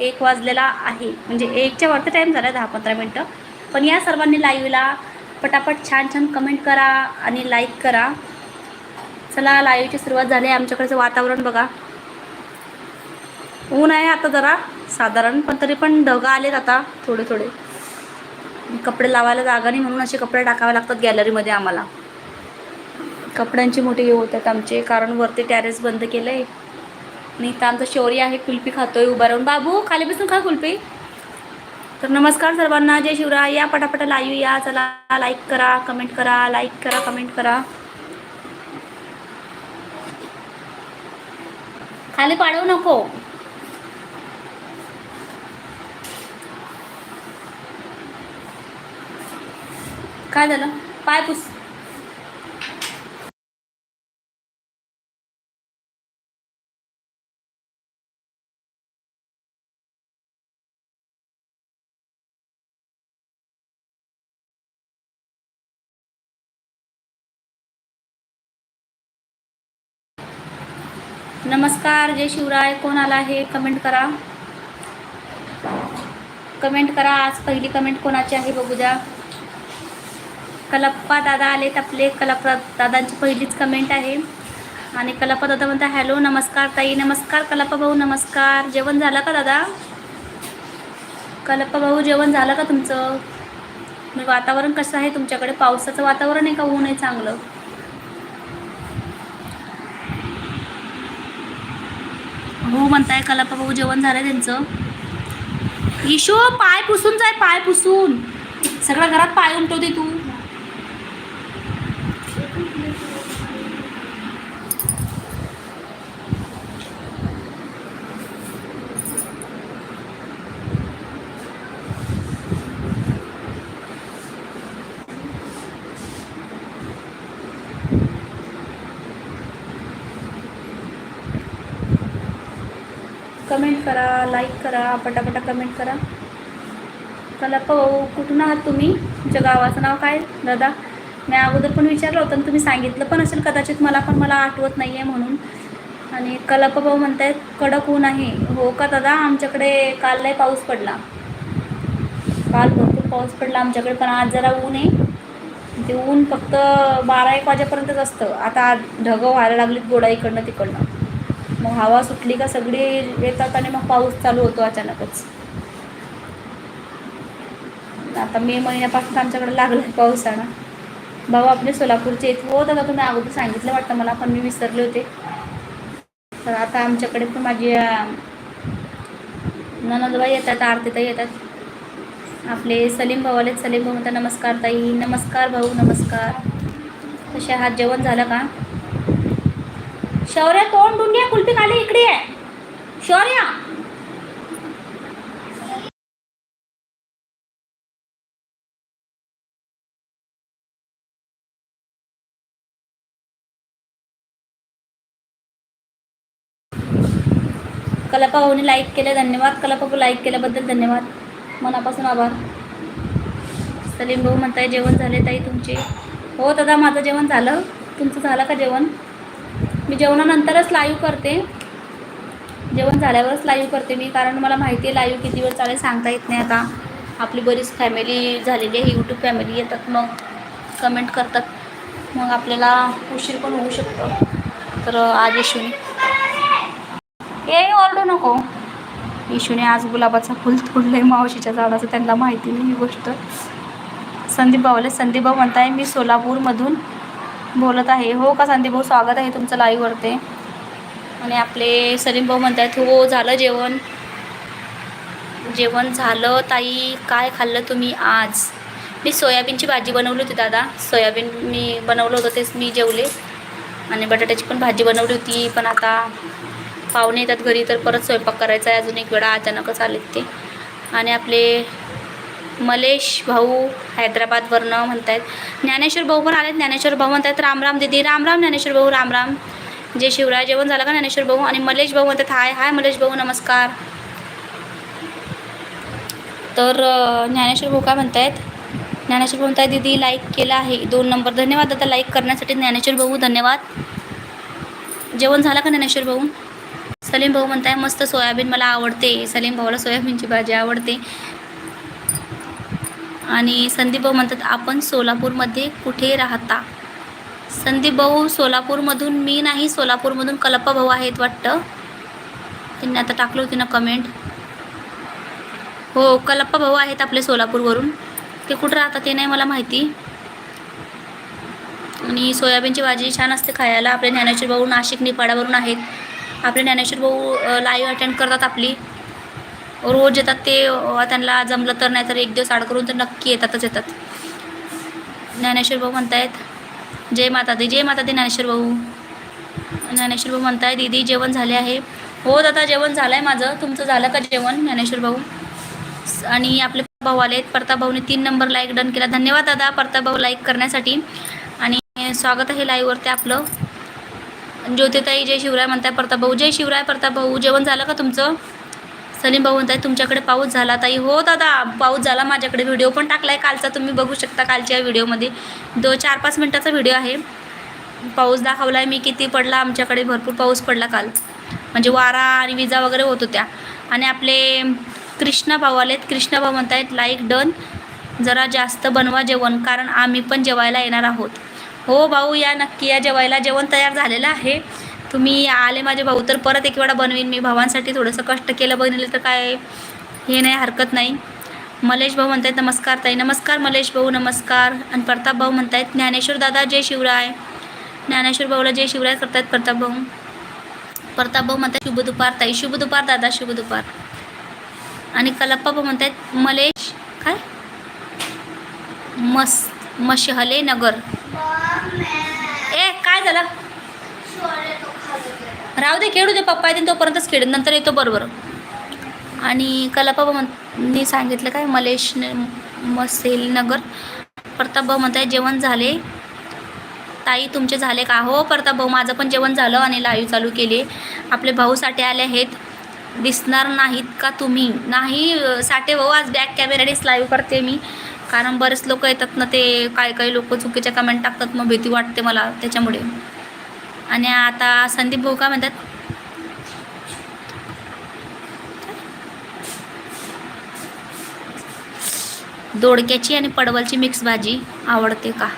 एक वाजलेला आहे. म्हणजे एकच्या वरती टाईम झाला दहा पंधरा मिनटं. पण या सर्वांनी लाईव्हला पटापट छान छान कमेंट करा आणि लाईक करा. चला लाईव्हची सुरुवात झाली आहे आमच्याकडचं वातावरण बघा. ऊन आहे आता जरा साधारण पण तरी पण ढगा आलेत आता थोडे थोडे कपडे लावायला जागा नाही म्हणून असे कपडे टाकावे लागतात गॅलरीमध्ये आम्हाला. कपड्यांची मोठी हे होतात आमचे कारण वरती टॅरेस बंद केलं आहे आणि इथं आमचं शौर्य आहे कुल्फी खातोय उभा राहून. बाबू खाली बसून खा कुल्फी. तर नमस्कार सर्वांना जय शिवराय. या पटापटा लाईव्ह या. चला लाईक करा कमेंट करा लाईक करा कमेंट करा. खाली पाडवू नको. काय झालं? पाय पुस नमस्कार जय शिवराय. कोण आला आहे? कमेंट करा. कमेंट करा. आज पहिली कमेंट कोणाची आहे बघू द्या. कलप्पा दादा आलेत आपले. कलप्पा दादांची पहिलीच कमेंट आहे. आणि कलप्पा दादा म्हणता हॅलो नमस्कार ताई. नमस्कार कलप्पा भाऊ नमस्कार. जेवण झालं का दादा? कलप्पा भाऊ जेवण झालं का तुमचं? म्हणजे वातावरण कसं आहे तुमच्याकडे? पावसाचं वातावरण आहे का? ऊन आहे चांगलं? भाऊ म्हणताय कलापा भाऊ जेवण झालं त्यांचं. इशो पाय पुसून जाय पाय पुसून. सगळ्या घरात पाय उमटवते तू. कमेंट करा लाईक करा पटापटा कमेंट करा. कलप्पा पाहू. कुठून आहात तुम्ही? तुमच्या गावाचं नाव काय? दादा. मी अगोदर पण विचारलं होतं आणि तुम्ही सांगितलं पण असेल कदाचित मला पण मला आठवत नाही आहे म्हणून. आणि कलपभाऊ म्हणत म्हणतायत कडक ऊन आहे. हो का दादा? आमच्याकडे काल लय पाऊस पडला. काल भरपूर पाऊस पडला आमच्याकडे पण आज जरा ऊन आहे. ते ऊन फक्त बारा एक वाजेपर्यंतच असतं. आता ढगं व्हायला लागलीत गोडा इकडनं तिकडनं. मग हवा सुटली का सगळी येतात आणि मग पाऊस चालू होतो अचानकच. आता मे महिन्यापासून आमच्याकडे लागला आहे आणा भाऊ आपले सोलापूरचे येत हो दादा तुम्ही अगोदर सांगितलं वाटतं मला पण मी विसरले होते. तर आता आमच्याकडे पण माझी ननदबाई येतात आरतीताई येतात. आपले सलीम भाऊ आले सलीम भाऊ म्हणतात नमस्कार ताई. नमस्कार भाऊ नमस्कार. तसे आहात? जेवण झालं का? शौर्य तोंड डुंड्या कुल्फी खाली इकडे आहे शौर्य. कलापा भाऊने लाईक केलं धन्यवाद. कलापा भाऊ लाईक केल्याबद्दल धन्यवाद. मनापासून आभार. सलीम भाऊ म्हणताय जेवण झाले ताई तुमचे. हो दादा माझं जेवण झालं. तुमचं झालं का जेवण? मी जेवणानंतरच लाईव्ह करते. जेवण झाल्यावरच लाईव्ह करते मी कारण मला माहिती आहे लाईव्ह किती वेळ चालेल सांगता येत नाही आता. आपली बरीच फॅमिली झालेली आहे यूट्यूब फॅमिली येतात मग कमेंट करतात. मग आपल्याला उशीर पण होऊ शकतो. तर आज यशूने ए ओरडू नको. इशूने आज गुलाबाचं फुल तोडलं आहे मावशीच्या झाडाचं त्यांना माहिती नाही ही गोष्ट. संदीप भाऊला संदीप भाऊ म्हणताय मी सोलापूरमधून बोलत आहे. हो का संदीप भाऊ? स्वागत आहे तुमचं लाईव्हवरते आणि आपले सलीम भाऊ आहेत हो झालं जेवण. जेवण झालं ताई. काय खाल्लं तुम्ही आज? मी सोयाबीनची भाजी बनवली होती दादा. सोयाबीन मी बनवलं होतं तेच मी जेवले. आणि बटाट्याची पण भाजी बनवली होती पण आता पाहुणे येतात घरी तर परत स्वयंपाक करायचा आहे अजून एक वेळा. अचानकच आलेत ते. आणि आपले मलेश भाऊ हैदराबादवरनं आहेत ज्ञानेश्वर भाऊ पण आले ज्ञानेश्वर भाऊ म्हणतात राम राम दिदी रामराम ज्ञानेश्वर भाऊ रामराम जे जय शिवराय जेवण झालं का ज्ञानेश्वर भाऊ? आणि मलेश भाऊ म्हणतात हाय हाय मलेश भाऊ नमस्कार. तर ज्ञानेश्वर भाऊ काय म्हणत आहेत ज्ञानेश्वर भाऊ म्हणतायत दीदी लाईक केला आहे. दोन नंबर. धन्यवाद. आता लाईक करण्यासाठी ज्ञानेश्वर भाऊ धन्यवाद. जेवण झालं का ज्ञानेश्वर भाऊ? सलीम भाऊ म्हणताय मस्त सोयाबीन मला आवडते. सलीम भाऊला सोयाबीनची भाजी आवडते. आणि संदीप भाऊ म्हणतात आपण सोलापूरमध्ये कुठे राहता? संदीप भाऊ सोलापूरमधून मी नाही सोलापूरमधून कलप्पा भाऊ आहेत वाटतं. त्यांनी आता टाकलं होती ना कमेंट हो कलप्पा भाऊ आहेत आपले सोलापूरवरून. ते कुठं राहतात ते नाही मला माहिती. आणि सोयाबीनची भाजी छान असते खायला. आपले ज्ञानेश्वर भाऊ नाशिक निपाडावरून आहेत. आपले ज्ञानेश्वर भाऊ लाईव्ह अटेंड करतात आपली. रोज येतात ते त्यांना जमलं तर नाही तर एक दिवस आड करून तर नक्की येतातच येतात. ज्ञानेश्वर भाऊ म्हणतायत जय माता दी जय माता दी ज्ञानेश्वर भाऊ. ज्ञानेश्वर भाऊ म्हणताय दीदी जेवण झाले आहे. हो दादा जेवण झालं आहे माझं. तुमचं झालं का जेवण ज्ञानेश्वर भाऊ? आणि आपले भाऊ आले आहेत. प्रताप भाऊने तीन नंबर लाईक डन केला. धन्यवाद दादा प्रताप भाऊ लाईक करण्यासाठी. आणि स्वागत आहे लाईव्हवरती आपलं. ज्योतिताई जय शिवराय म्हणताय प्रताप भाऊ जय शिवराय प्रताप भाऊ. जेवण झालं का तुमचं? सलीम भाऊ म्हणताय तुमच्याकडे पाऊस झाला ताई. हो दादा पाऊस झाला. माझ्याकडे व्हिडिओ पण टाकला आहे कालचा तुम्ही बघू शकता कालच्या व्हिडिओमध्ये दो चार पाच मिनटाचा व्हिडिओ आहे. पाऊस दाखवला आहे मी किती पडला आमच्याकडे भरपूर पाऊस पडला काल. म्हणजे वारा आणि विजा वगैरे होत होत्या. आणि आपले कृष्णा भाऊ आलेत. कृष्णा भाऊ म्हणतायत लाईक डन जरा जास्त बनवा जेवण कारण आम्ही पण जेवायला येणार आहोत. हो भाऊ या नक्की या जेवायला जेवण तयार झालेलं आहे. तुम्ही आले माझे भाऊ तर परत एक वेळा बनवीन मी. भावांसाठी थोडंसं कष्ट केलं बनवलं तर काय हे नाही हरकत नाही. मलेश भाऊ म्हणतायत नमस्कार ताई. नमस्कार मलेश भाऊ नमस्कार. आणि प्रताप भाऊ म्हणतायत ज्ञानेश्वर दादा जय शिवराय. ज्ञानेश्वर भाऊला जय शिवराय करतायत प्रताप भाऊ. प्रताप भाऊ म्हणतात शुभ दुपार ताई. शुभ दुपार दादा शुभ दुपार. आणि कलप्पा भाऊ म्हणतायत मलेश काय? मस मशहले नगर. ए काय झालं? राहू दे खेळू दे पप्पा येतील तोपर्यंतच खेळ नंतर येतो बरोबर. आणि कलापा सांगितलं काय मलेश मसेलनगर मसेल नगर. प्रताप भाऊ म्हणताय जेवण झाले? ताई तुमचे झाले का? हो प्रताप भाऊ माझं पण जेवण झालं आणि लाईव्ह चालू केले. आपले भाऊ साठे आले आहेत. दिसणार नाहीत का तुम्ही? नाही साठे भाऊ आज बॅक कॅमेरानेच लाईव्ह करते मी. कारण बरेच लोक येतात ना ते काय काही लोक चुकीच्या कमेंट टाकतात मग भीती वाटते मला त्याच्यामुळे. आणि आता संदीप भाऊ का म्हणतात? दोडक्याची आणि पडवलची मिक्स भाजी आवडते का?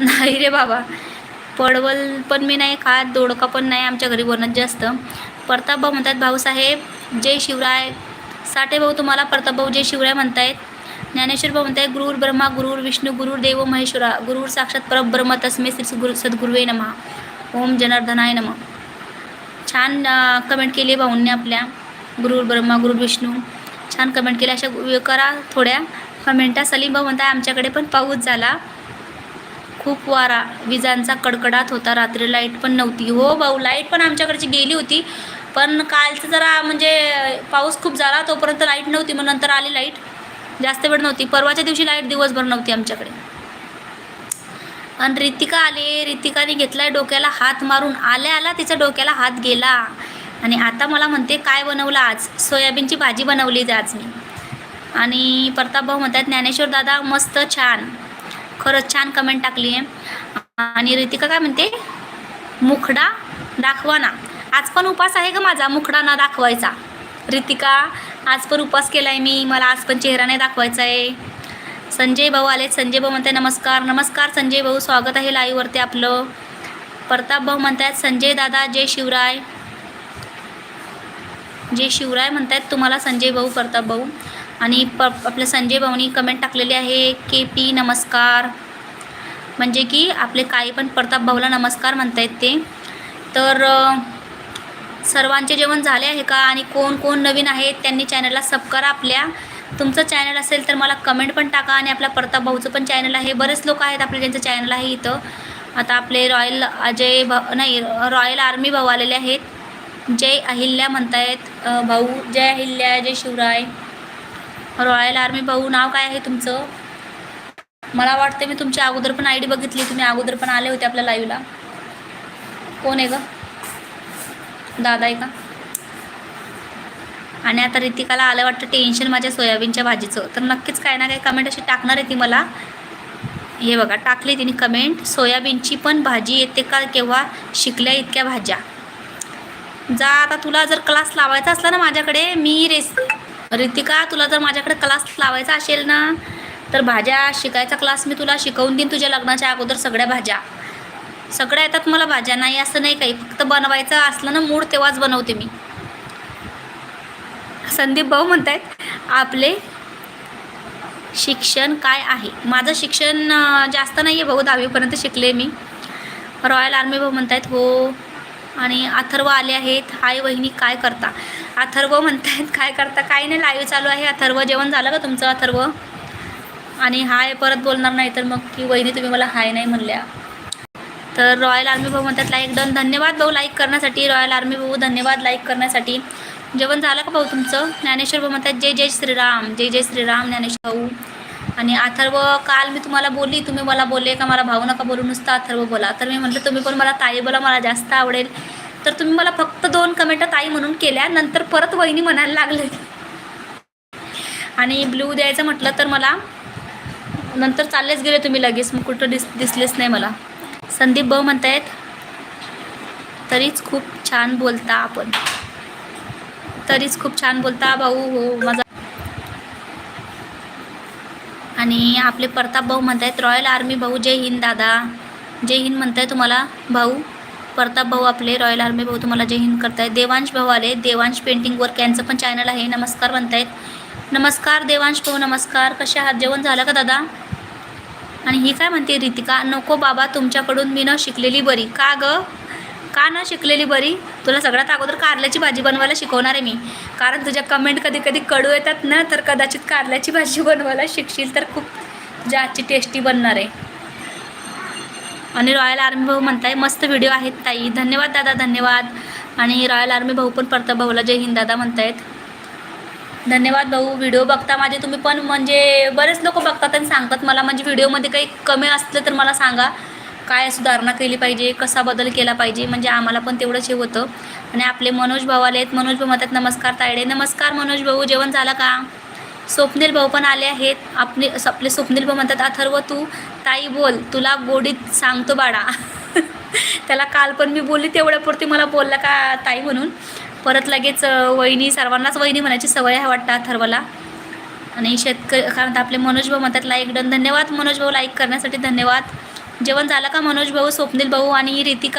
नाही रे बाबा. पडवल पण मी नाही खात दोडका पण नाही आमच्या घरी बनत जास्त. प्रताप भाऊ म्हणतात भाऊसाहेब जय शिवराय. साठे भाऊ तुम्हाला प्रताप भाऊ जय शिवराय म्हणतायत. ज्ञानेश्वर भाऊ म्हणतायत गुरुर ब्रह्मा गुरुर विष्णू गुरुर देव महेश्वरा गुरुर साक्षात परब्रह्म तस्मे श्री गुरु सद्गुरुवे नमा. ओम जनार्दनाय नम. छान कमेंट केली भाऊंनी आपल्या. गुरुर ब्रह्मा गुरुर विष्णू. छान कमेंट केल्या अशा करा थोड्या कमेंटा सलीम भाऊ म्हणताय आमच्याकडे पण पाऊस झाला. खूप वारा. विजांचा कडकडाट होता. रात्री लाइट पण नव्हती. हो भाऊ लाइट पण आमच्याकडची गेली होती. पण कालचं जरा म्हणजे पाऊस खूप झाला. तोपर्यंत लाइट नव्हती. मग नंतर आली लाइट. जास्त वेळ नव्हती. परवाच्या दिवशी लाइट दिवसभर नव्हती आमच्याकडे. आणि रितिका आले. रितिकाने घेतलाय डोक्याला हात मारून. आल्या आला तिच्या डोक्याला हात गेला. आणि आता मला म्हणते काय बनवलं आज? सोयाबीनची भाजी बनवली आज मी. आणि प्रतापभाऊ म्हणतात ज्ञानेश्वर दादा मस्त छान. खरंच छान कमेंट टाकली आहे. आणि रितिका काय म्हणते मुखडा दाखवा ना. आज पण उपास आहे का माझा मुखडा ना दाखवायचा. रितिका आज पण उपास केला आहे मी. मला आज पण चेहरा नाही दाखवायचा आहे संजय भाऊ आलेत. संजय भाऊ म्हणताय नमस्कार. नमस्कार संजय भाऊ. स्वागत आहे लाईव्हवरती आपलं. प्रताप भाऊ म्हणतायत संजय दादा जय शिवराय. जय शिवराय म्हणतायत तुम्हाला संजय भाऊ प्रताप भाऊ. आणि प आपल्या संजय भाऊनी कमेंट टाकलेली आहे के पी नमस्कार. म्हणजे की आपले काही पण प्रताप भाऊला नमस्कार म्हणतायत ते. तर सर्वांचे जेवण झाले आहे का? आणि कोण कोण नवीन आहेत? त्यांनी चॅनलला सब करा आपल्या. तुमचं चॅनल असेल तर मला कमेंट पण टाका आणि आपल्या प्रताप भाऊचं पण चॅनल आहे. बरेच लोक आहेत आपले ज्यांचं चॅनल आहे इथं. आता आपले रॉयल अजय भाऊ नाही रॉयल आर्मी भाऊ आलेले आहेत. जय अहिल्या म्हणतायत भाऊ. जय अहिल्या जय शिवराय. रॉयल आर्मी भाऊ नाव काय आहे तुमचं? मला वाटतं मी तुमची अगोदर पण आय डी बघितली तुम्ही अगोदर पण आले होते आपल्या लाईव्हला कोण आहे ग? दादा आहे का? आणि आता रितिकाला आलं वाटतं टेन्शन माझ्या सोयाबीनच्या भाजीचं. तर नक्कीच काय ना काही कमेंट अशी टाकणार आहे ती मला. हे बघा टाकली तिने कमेंट सोयाबीनची पण भाजी येते का केव्हा? शिकल्या इतक्या भाज्या. जा आता तुला जर क्लास लावायचा असला ना माझ्याकडे मी रेस रितिका तुला जर माझ्याकडे क्लास लावायचा असेल ना तर भाज्या शिकायचा क्लास मी तुला शिकवून देईन तुझ्या लग्नाच्या अगोदर सगळ्या भाज्या. सगळ्या येतात मला भाज्या नाही असं नाही काही. फक्त बनवायचं असलं ना मूड तेव्हाच बनवते मी. संदीप भाऊ म्हणत आहेत आपले शिक्षण काय आहे? माझं शिक्षण जास्त नाही आहे भाऊ दहावीपर्यंत शिकले मी. रॉयल आर्मी भाऊ म्हणत आहेत हो. आणि अथर्व आले आहेत. हाय वहिनी काय करता? अथर्व म्हणत आहेत काय करता? काय नाही लाईव्ह चालू आहे. अथर्व जेवण झालं का तुमचं अथर्व? आणि हाय परत बोलणार नाही तर मग की वहिनी तुम्ही मला हाय नाही म्हणल्या. तर रॉयल आर्मी भाऊ म्हणतात लाईक डन धन्यवाद भाऊ लाईक करण्यासाठी. रॉयल आर्मी भाऊ धन्यवाद लाईक करण्यासाठी. जेवण झालं का भाऊ तुमचं? ज्ञानेश्वर भाऊ म्हणतात जय जय श्रीराम जय जय श्रीराम ज्ञानेश्वर भाऊ. आणि अथर्व काल मी तुम्हाला बोलली तुम्ही मला बोलले का मला भाऊ नका बोलू नुसतं अथर्व बोला. तर मी म्हटलं तुम्ही पण मला ताई बोला मला जास्त आवडेल. तर तुम्ही मला फक्त दोन कमेंट ताई म्हणून केल्या नंतर परत वहिनी म्हणायला लागले. आणि ब्लू द्यायचं म्हटलं तर मला नंतर चाललेच गेले तुम्ही लगेच मग कुठं दिस दिसलेच नाही मला. संदीप भाऊ म्हणतायत तरीच खूप छान बोलता आपण. तरीच खूप छान बोलता भाऊ हो माझा आणि आपले प्रताप भाऊ म्हणतायत रॉयल आर्मी भाऊ जय हिंद दादा. जय हिंद म्हणताय तुम्हाला भाऊ. प्रताप भाऊ आपले रॉयल आर्मी भाऊ तुम्हाला जय हिंद करतायत. देवांश भाऊ आले देवांश पेंटिंग वर्क यांचं पण चॅनल आहे नमस्कार म्हणतायत. नमस्कार देवांश भाऊ नमस्कार. कसे आहात? जेवण झालं का दादा? आणि ही काय म्हणते रितिका नको बाबा तुमच्याकडून मी न शिकलेली बरी. का गं? का न शिकलेली बरी? तुला सगळ्यात अगोदर कारल्याची भाजी बनवायला शिकवणार आहे मी. कारण तुझ्या कमेंट कधी कधी कडू येतात ना तर कदाचित कारल्याची भाजी बनवायला शिकशील तर खूप तुझ्या आजची टेस्टी बनणार आहे. आणि रॉयल आर्मी भाऊ म्हणताय मस्त व्हिडिओ आहेत ताई. धन्यवाद दादा धन्यवाद. आणि रॉयल आर्मी भाऊ पण परता भाऊला जय हिंद दादा म्हणतायत. धन्यवाद भाऊ. व्हिडिओ बघता माझे तुम्ही पण म्हणजे बरेच लोक बघतात आणि सांगतात मला. म्हणजे व्हिडिओमध्ये काही कमी असलं तर मला सांगा. काय सुधारणा केली पाहिजे कसा बदल केला पाहिजे म्हणजे आम्हाला पण तेवढंच हे होतं. आणि आपले मनोज भाऊ आले आहेत. मनोज भाऊ म्हणतात नमस्कार तायडे. नमस्कार मनोज भाऊ जेवण झालं का? स्वप्नील भाऊ पण आले आहेत. आपले आपले स्वप्नील भाऊ म्हणतात अथर्व तू ताई बोल. तुला गोडीत सांगतो बाळा. त्याला काल पण मी बोलली तेवढ्यापुरती मला बोलला का ताई म्हणून. परत लगेच वहिनी सर्वांनाच वहिनी म्हणायची सवय आहे वाटतं अथर्वला. आणि शेतकरी कारण आपले मनोज भाऊ म्हणतात लाईक डन. धन्यवाद मनोज भाऊ लाईक करण्यासाठी धन्यवाद. जेवण झालं का मनोज भाऊ स्वप्नील भाऊ आणि रितिका?